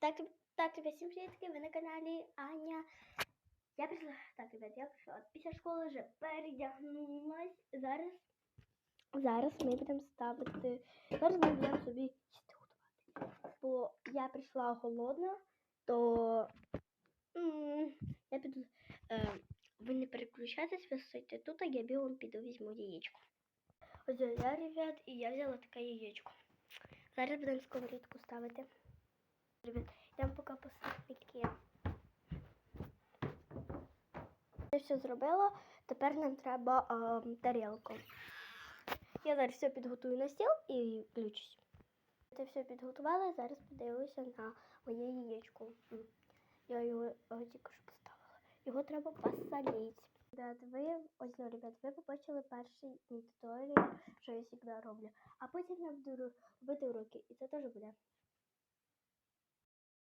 Так, так, ребят, всім привітки, ви на каналі Аня. Я прийшла, так, ребят, я прийшла після школи вже передягнулась. Зараз, зараз ми будемо ставити, зараз ми будемо собі їсти готувати. Бо я прийшла голодна, то я піду, е, ви не переключайтесь, ви сидите тут, а я бігом піду візьму яєчко. Ось я, ребят, і я взяла таке яєчко. Зараз будемо сковорідку ставити. Вам поки поставлю. Я все зробила, тепер нам треба ем, тарілку. Я зараз все підготую на стіл і включусь. Я все підготувала, зараз подивлюся на моє яєчко. Я його е, тільки що поставила. Його треба посолити. Ребят, ви, ось, ну, ребят, ви побачили перший мій туторіал, що я завжди роблю. А потім я буду ро- робити уроки, і це теж буде.